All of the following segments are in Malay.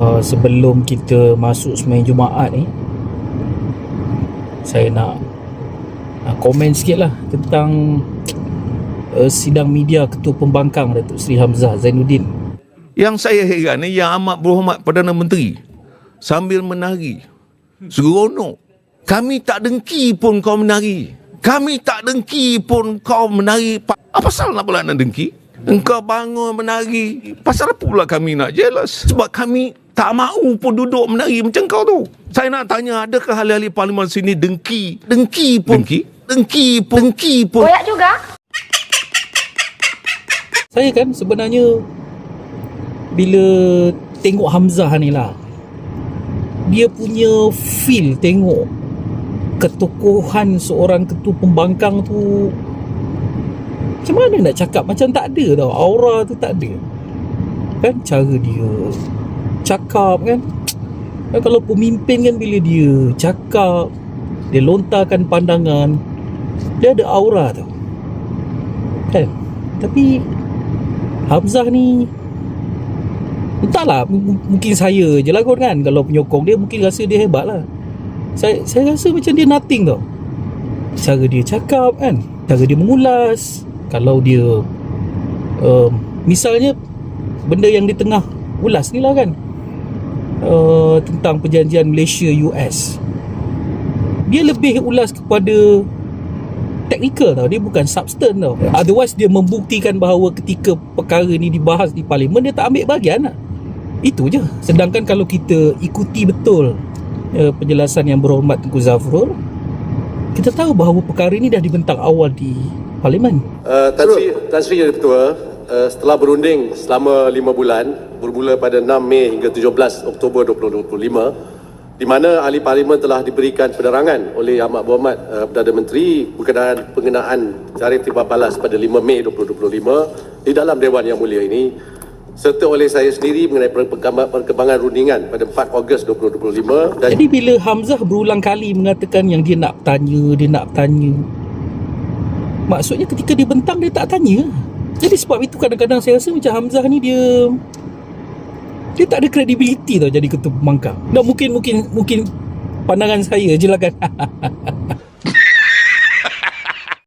uh, sebelum kita masuk sembahyang Jumaat ni saya nak uh, komen sikit lah tentang uh, sidang media Ketua Pembangkang Datuk Seri Hamzah Zainuddin Yang saya heran ni Yang amat berhormat Perdana Menteri Sambil menari Seronok Kami tak dengki pun kau menari Kami tak dengki pun kau menari Pa- Apa pasal nak pula nak dengki? Engkau bangun menari Pasal apa pula kami nak jealous? Sebab kami tak mahu pun duduk menari. Macam kau tu. Saya nak tanya Adakah ahli-ahli parlimen sini dengki? Dengki pun. Dengki? Dengki pun. Dengki pun. Koyak juga. saya kan sebenarnya bila tengok Hamzah ni lah dia punya feel tengok ketokohan seorang ketua pembangkang tu macam mana nak cakap? Macam tak ada tau. Aura tu tak ada. Kan cara dia cakap kan. Kan kalau pemimpin kan bila dia cakap dia lontarkan pandangan dia ada aura tau kan? Tapi Hamzah ni Entahlah m- Mungkin saya je lah kan. Kalau penyokong dia Mungkin rasa dia hebat lah. Saya saya rasa macam dia nothing tau. Cara dia cakap kan Cara dia mengulas Kalau dia um, Misalnya Benda yang di tengah Ulas ni lah kan uh, Tentang perjanjian Malaysia-US Dia lebih ulas kepada teknikal tau. Dia bukan substance tau. Otherwise dia membuktikan bahawa ketika perkara ni dibahas di parlimen dia tak ambil bahagian lah. Itu je. Sedangkan kalau kita ikuti betul uh, penjelasan yang berhormat Tengku Zafrul kita tahu bahawa perkara ini dah dibentang awal di parlimen. Uh, Tan Sri, Tan Sri Ketua, uh, setelah berunding selama 5 bulan, bermula pada 6 Mei hingga 17 Oktober 2025, di mana ahli parlimen telah diberikan penerangan oleh Amat Berhormat uh, Perdana Menteri berkenaan pengenaan cara timbal balas pada 5 Mei 2025 di dalam Dewan Yang Mulia ini serta oleh saya sendiri mengenai perkembangan rundingan pada 4 Ogos 2025 dan jadi bila Hamzah berulang kali mengatakan yang dia nak tanya dia nak tanya maksudnya ketika dia bentang dia tak tanya jadi sebab itu kadang-kadang saya rasa macam Hamzah ni dia dia tak ada credibility tau jadi ketua pembangkang. Dan mungkin mungkin mungkin pandangan saya je lah kan.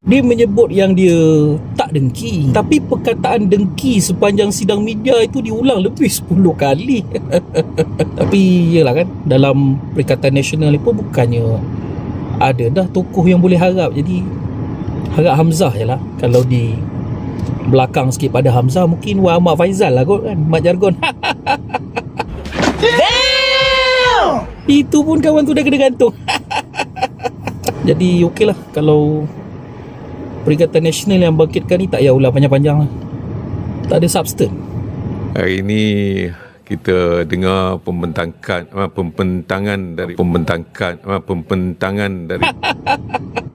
dia menyebut yang dia tak dengki. Tapi perkataan dengki sepanjang sidang media itu diulang lebih 10 kali. Tapi yelah kan dalam Perikatan Nasional ni pun bukannya ada dah tokoh yang boleh harap. Jadi harap Hamzah je lah kalau di belakang sikit pada Hamzah mungkin Wah Ahmad Faizal lah kot kan Mat Jargon. Itu pun kawan tu dah kena gantung. Jadi okey lah. Kalau Perikatan Nasional yang bangkitkan ni Tak payah ulang panjang-panjang lah. Tak ada substance. Hari ini kita dengar pembentangkan ah, pembentangan dari pembentangkan ah, pembentangan dari